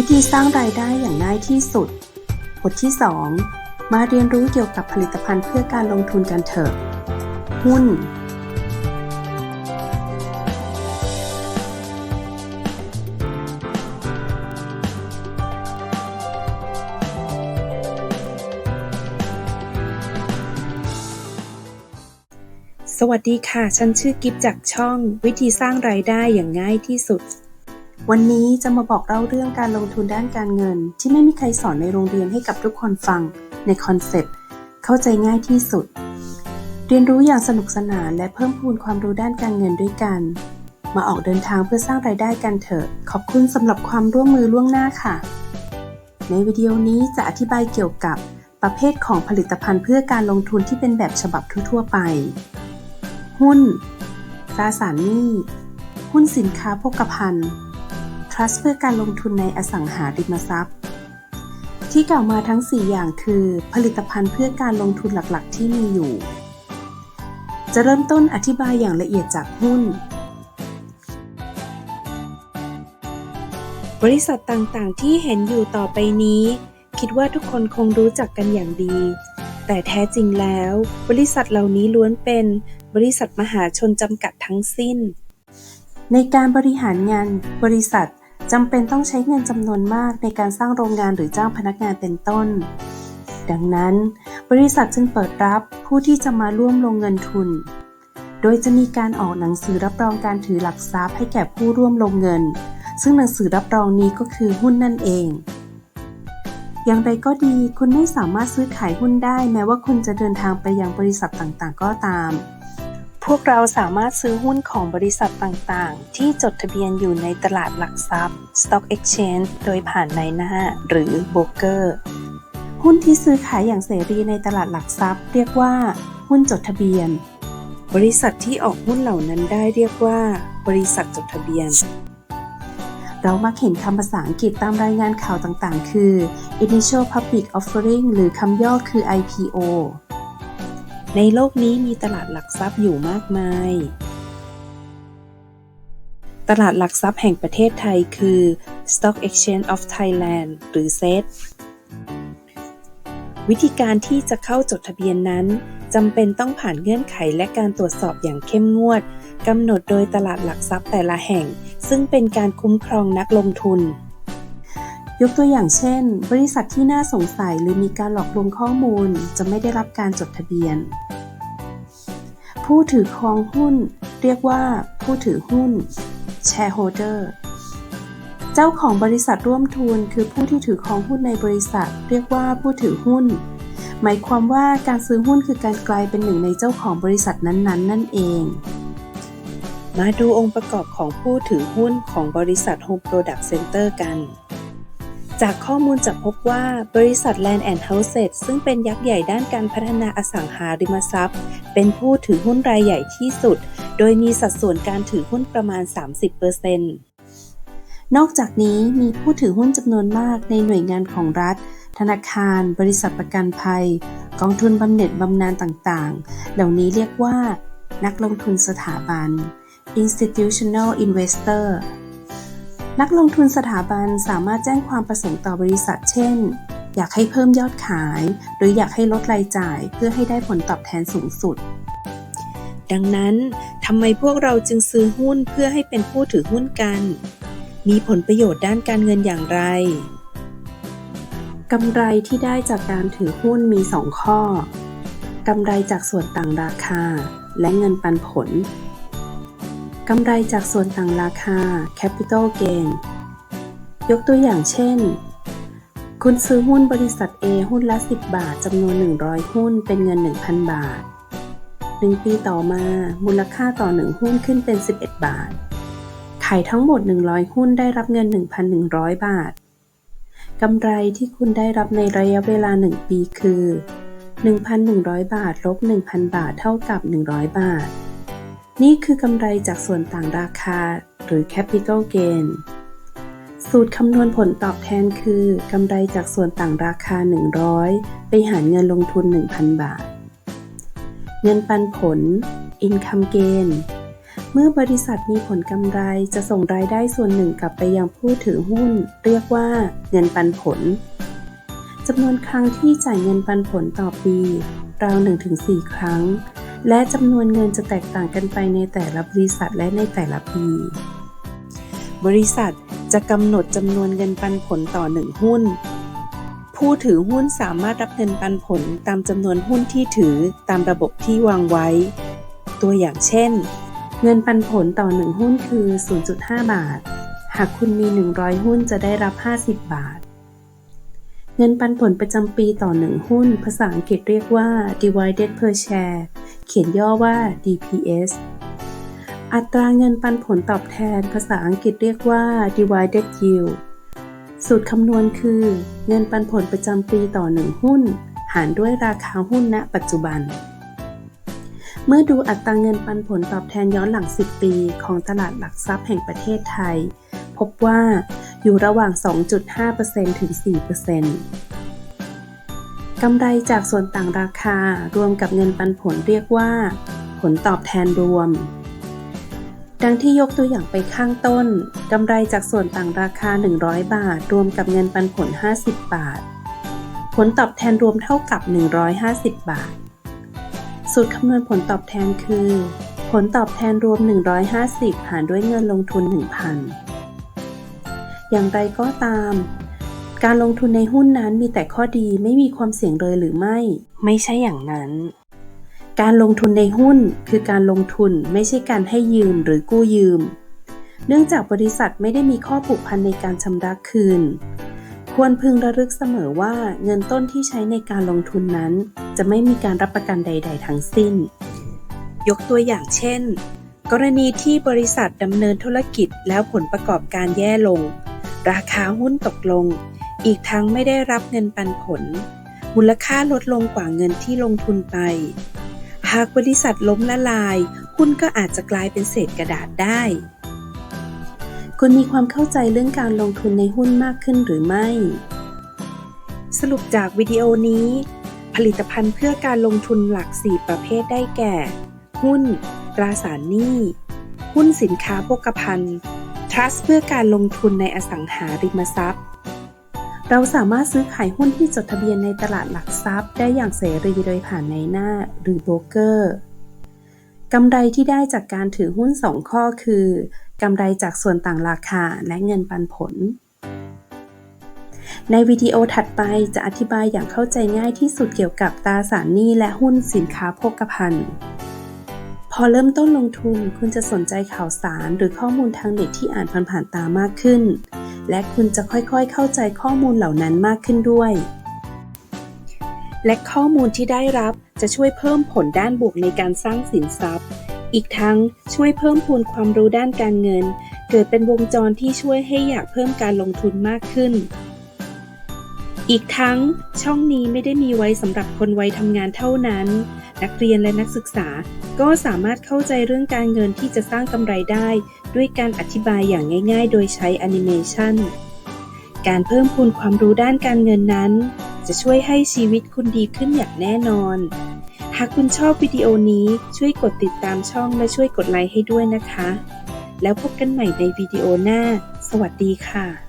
วิธีสร้างรายได้อย่างง่ายที่สุด บทที่ 2 มาเรียนรู้เกี่ยวกับผลิตภัณฑ์เพื่อการลงทุนกันเถอะ หุ้น สวัสดีค่ะ ฉันชื่อกิฟจากช่อง วิธีสร้างรายได้อย่างง่ายที่สุด วันนี้จะมาบอกเล่าเรื่องการลงทุนด้านการเงิน ที่ไม่มีใครสอนในโรงเรียนให้กับทุกคนฟังในคอนเซปต์เข้าใจง่ายที่สุด เรียนรู้อย่างสนุกสนานและเพิ่มพูนความรู้ด้านการเงินด้วยกัน มาออกเดินทางเพื่อสร้างรายได้กันเถอะ ขอบคุณสำหรับความร่วมมือล่วงหน้าค่ะ ในวิดีโอนี้จะอธิบายเกี่ยวกับประเภทของผลิตภัณฑ์เพื่อการลงทุนที่เป็นแบบฉบับทั่วๆไป หุ้นตราสารหนี้ หุ้นสินค้าโภคภัณฑ์ Trust เพื่อการลงทุนในอสังหาริมทรัพย์ ที่กล่าวมาทั้ง 4 อย่างคือ ผลิตภัณฑ์เพื่อการลงทุนหลักๆ ที่มีอยู่ จะเริ่มต้นอธิบายอย่างละเอียดจากหุ้น บริษัทต่างๆ ที่เห็นอยู่ต่อไปนี้ คิดว่าทุกคนคงรู้จักกันอย่างดี แต่แท้จริงแล้ว บริษัทเหล่านี้ล้วนเป็นบริษัทมหาชนจำกัดทั้งสิ้นในการบริหารงานบริษัท จำเป็นต้องใช้เงินจำนวนมากในการสร้างโรงงานหรือจ้างพนักงานเป็นต้น ดังนั้น บริษัทจึงเปิดรับผู้ที่จะมาร่วมลงเงินทุน โดยจะมีการออกหนังสือรับรองการถือหลักทรัพย์ให้แก่ผู้ร่วมลงเงิน ซึ่งหนังสือรับรองนี้ก็คือหุ้นนั่นเอง อย่างไรก็ดีคุณไม่สามารถซื้อขายหุ้นได้ แม้ว่าคุณจะเดินทางไปยังบริษัทต่างๆ ก็ตาม พวกเราสามารถซื้อหุ้นของบริษัทต่างๆ ที่จดทะเบียนอยู่ในตลาดหลักทรัพย์ Stock Exchange โดยผ่านนายหน้าหรือโบรกเกอร์ หุ้นที่ซื้อขายอย่างเสรีในตลาดหลักทรัพย์ เรียกว่า หุ้นจดทะเบียน บริษัทที่ออกหุ้นเหล่านั้นได้เรียกว่า บริษัทจดทะเบียน เรามักเห็นคำภาษาอังกฤษตามรายงานข่าวต่างๆ คือ Initial Public Offering หรือคำย่อคือ IPO ในโลกนี้มีตลาดหลักทรัพย์อยู่มากมาย ตลาดหลักทรัพย์แห่งประเทศไทยคือ Stock Exchange of Thailand หรือ SET วิธีการที่จะเข้าจดทะเบียนนั้นจำเป็นต้องผ่านเงื่อนไขและการตรวจสอบอย่างเข้มงวดกำหนดโดยตลาดหลักทรัพย์แต่ละแห่ง ซึ่งเป็นการคุ้มครองนักลงทุน ยกตัวอย่างเช่น บริษัทที่น่าสงสัยหรือมีการหลอกลวงข้อมูลจะไม่ได้รับการจดทะเบียน ผู้ถือครองหุ้น เรียกว่า ผู้ถือหุ้น shareholder เจ้าของบริษัทร่วมทุนคือผู้ที่ถือครองหุ้นในบริษัท เรียกว่าผู้ถือหุ้น หมายความว่าการซื้อหุ้นคือการกลายเป็นหนึ่งในเจ้าของบริษัทนั้นๆนั่นเอง มาดูองค์ประกอบของผู้ถือหุ้นของบริษัท Home Product Center กัน จากข้อมูลจะพบว่าบริษัท Land and Houses ซึ่งเป็นยักษ์ใหญ่ด้านการพัฒนาอสังหาริมทรัพย์ เป็นผู้ถือหุ้นรายใหญ่ที่สุด โดยมีสัดส่วนการถือหุ้นประมาณ 30%นอกจากนี้มีผู้ถือหุ้นจำนวนมากในหน่วยงานของรัฐ ธนาคาร บริษัทประกันภัย กองทุนบำเหน็จบำนาญต่างๆ เหล่านี้เรียกว่า นักลงทุนสถาบัน institutional investor นักลงทุนสถาบันสามารถแจ้งความประสงค์ต่อบริษัท เช่น อยากให้เพิ่มยอดขาย หรืออยากให้ลดรายจ่ายเพื่อให้ได้ผลตอบแทนสูงสุด ดังนั้นทำไมพวกเราจึงซื้อหุ้นเพื่อให้เป็นผู้ถือหุ้นกัน มีผลประโยชน์ด้านการเงินอย่างไรกำไรที่ได้จากการถือหุ้นมี 2 ข้อกำไรจากส่วนต่างราคา และเงินปันผล กำไรจากส่วนต่างราคา capital gain ยกตัวอย่างเช่น คุณซื้อหุ้นบริษัท A หุ้นละ 10 บาทจำนวน 100 หุ้นเป็นเงิน 1,000 บาท 1 ปีต่อมามูลค่าต่อ 1 หุ้นขึ้นเป็น 11 บาท ขายทั้งหมด 100 หุ้นได้รับเงิน 1,100 บาท กำไรที่คุณได้รับในระยะเวลา 1 ปีคือ 1,100 บาทลบ1,000 บาทเท่ากับ 100 บาท นี่คือกำไรจากส่วนต่างราคา หรือ capital gain สูตรคำนวณผลตอบแทนคือกำไรจากส่วนต่างราคา 100 ไปหารเงินลงทุน 1,000 บาท เงินปันผล income gain เมื่อบริษัทมีผลกำไรจะส่งรายได้ส่วนหนึ่งกลับไปยังผู้ถือหุ้น เรียกว่าเงินปันผลจำนวนครั้งที่จ่ายเงินปันผลต่อปี ราว 1-4 ครั้ง และจำนวนเงินจะแตกต่างกันไปในแต่ละบริษัทและในแต่ละปี บริษัทจะกำหนดจำนวนเงินปันผลต่อหนึ่งหุ้น ผู้ถือหุ้นสามารถรับเงินปันผลตามจำนวนหุ้นที่ถือตามระบบที่วางไว้ ตัวอย่างเช่น เงินปันผลต่อ 1 หุ้นคือ 0.5 บาท หากคุณมี 100 หุ้นจะได้รับ 50 บาทเงินปันผลประจำปีต่อ 1 หุ้น ภาษาอังกฤษเรียกว่า divided per share เขียนย่อว่า DPS อัตราเงินปันผลตอบแทนภาษาอังกฤษเรียกว่า divided yield สูตรคำนวณคือ เงินปันผลประจำปีต่อ 1 หุ้น หารด้วยราคาหุ้นณ ปัจจุบัน เมื่อดูอัตราเงินปันผลตอบแทนย้อนหลัง 10 ปีของตลาดหลักทรัพย์แห่งประเทศไทย พบว่าอยู่ระหว่าง 2.5%ถึง 4% กำไรจากส่วนต่างราคารวมกับเงินปันผลเรียกว่า ผลตอบแทนรวม ดังที่ยกตัวอย่างไปข้างต้น กำไรจากส่วนต่างราคา 100 บาท รวมกับเงินปันผล 50 บาท ผลตอบแทนรวมเท่ากับ 150 บาท สูตรคำนวณผลตอบแทนคือ ผลตอบแทนรวม 150 หารด้วยเงินลงทุน 1,000 อย่างไรก็ตาม การลงทุนในหุ้นนั้นมีแต่ข้อดีไม่มีความเสี่ยงเลยหรือไม่ ไม่ใช่อย่างนั้น การลงทุนในหุ้นคือการลงทุนไม่ใช่การให้ยืมหรือกู้ยืม เนื่องจากบริษัทไม่ได้มีข้อผูกพันในการชำระคืน ควรพึงระลึกเสมอว่าเงินต้นที่ใช้ในการลงทุนนั้น จะไม่มีการรับประกันใด ๆ ทั้งสิ้น ยกตัวอย่างเช่น กรณีที่บริษัทดำเนินธุรกิจแล้วผลประกอบการแย่ลง ราคาหุ้นตกลง อีกทั้งไม่ได้รับเงินปันผล มูลค่าลดลงกว่าเงินที่ลงทุนไป หากบริษัทล้มละลายหุ้นก็อาจจะกลายเป็นเศษกระดาษได้ คุณมีความเข้าใจเรื่องการลงทุนในหุ้นมากขึ้นหรือไม่ สรุปจากวิดีโอนี้ ผลิตภัณฑ์เพื่อการลงทุนหลัก 4 ประเภทได้แก่ หุ้น ตราสารหนี้ หุ้นสินค้าโภคภัณฑ์ trust เพื่อการลงทุนในอสังหาริมทรัพย์ เราสามารถซื้อขายหุ้นที่จดทะเบียนในตลาดหลักทรัพย์ ได้อย่างเสรีโดยผ่านในหน้าหรือโบรกเกอร์กำไรที่ได้จากการถือหุ้น 2 ข้อคือกำไรจากส่วนต่างราคาและเงินปันผล ในวิดีโอถัดไปจะอธิบายอย่างเข้าใจง่ายที่สุดเกี่ยวกับตราสารหนี้และหุ้นสินค้าโภคภัณฑ์ พอเริ่มต้นลงทุนคุณจะสนใจข่าวสารหรือข้อมูลทางเน็ตที่อ่านผ่านๆตามากขึ้น และคุณจะค่อยๆเข้าใจข้อมูลเหล่านั้นมากขึ้นด้วย และข้อมูลที่ได้รับจะช่วยเพิ่มผลด้านบวกในการสร้างสินทรัพย์ อีกทั้งช่วยเพิ่มพูนความรู้ด้านการเงิน เกิดเป็นวงจรที่ช่วยให้อยากเพิ่มการลงทุนมากขึ้น อีกทั้งช่องนี้ไม่ได้มีไว้สำหรับคนวัยทำงานเท่านั้น นักเรียนและนักศึกษา ก็สามารถเข้าใจเรื่องการเงินที่จะสร้างกำไรได้ ด้วยการอธิบายอย่างง่าย ๆ โดยใช้แอนิเมชันการเพิ่มพูนความรู้ด้านการเงินนั้น จะช่วยให้ชีวิตคุณดีขึ้นอย่างแน่นอน หากคุณชอบวิดีโอนี้ช่วยกดติดตามช่องและช่วยกดไลค์ให้ด้วยนะคะ แล้วพบกันใหม่ในวิดีโอหน้า สวัสดีค่ะ